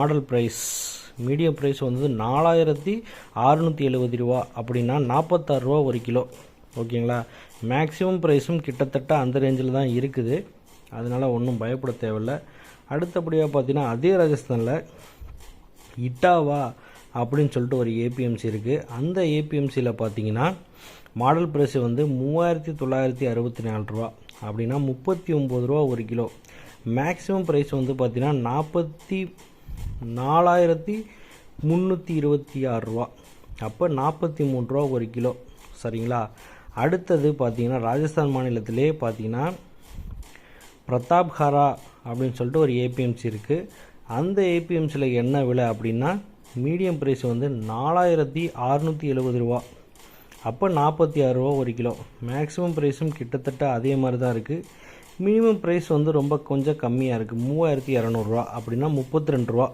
Model price medium price வந்து நாலாயிரத்தி அறுநூற்றி எழுபது ரூபா. அப்படின்னா நாற்பத்தாறு ரூபா ஒரு கிலோ. ஓகேங்களா? மேக்ஸிமம் ப்ரைஸும் கிட்டத்தட்ட அந்த ரேஞ்சில் தான் இருக்குது. அதனால் ஒன்றும் பயப்பட தேவையில்ல. அடுத்தபடியாக பார்த்தீங்கன்னா அதே ராஜஸ்தானில் இட்டாவா அப்படின்னு சொல்லிட்டு ஒரு ஏபிஎம்சி இருக்குது அந்த ஏபிஎம்சியில் பார்த்தீங்கன்னா மாடல் ப்ரைஸ் வந்து மூவாயிரத்தி தொள்ளாயிரத்தி அறுபத்தி நாலு ரூபா. அப்படின்னா முப்பத்தி ஒம்பது ரூபா ஒரு கிலோ. மேக்ஸிமம் ப்ரைஸ் வந்து பார்த்தீங்கன்னா நாற்பத்தி நாலாயிரத்தி முந்நூற்றி இருபத்தி ஆறு ரூபா. அப்போ நாற்பத்தி மூணு ரூபா ஒரு கிலோ. சரிங்களா? அடுத்தது பார்த்தீங்கன்னா ராஜஸ்தான் மாநிலத்திலே பார்த்தீங்கன்னா பிரதாப்ஹாரா அப்படின்னு சொல்லிட்டு ஒரு ஏபிஎம்சி இருக்குது அந்த ஏபிஎம்சியில் என்ன விலை அப்படின்னா மீடியம் ப்ரைஸ் வந்து நாலாயிரத்தி அறுநூற்றி எழுபது ரூபா. அப்போ நாற்பத்தி ஆறு ரூபா ஒரு கிலோ. மேக்ஸிமம் ப்ரைஸும் கிட்டத்தட்ட அதே மாதிரி தான் இருக்குது மினிமம் ப்ரைஸ் வந்து ரொம்ப கொஞ்சம் கம்மியாக இருக்குது மூவாயிரத்தி இரநூறுவா அப்படின்னா முப்பத்தி ரெண்டு ரூபா.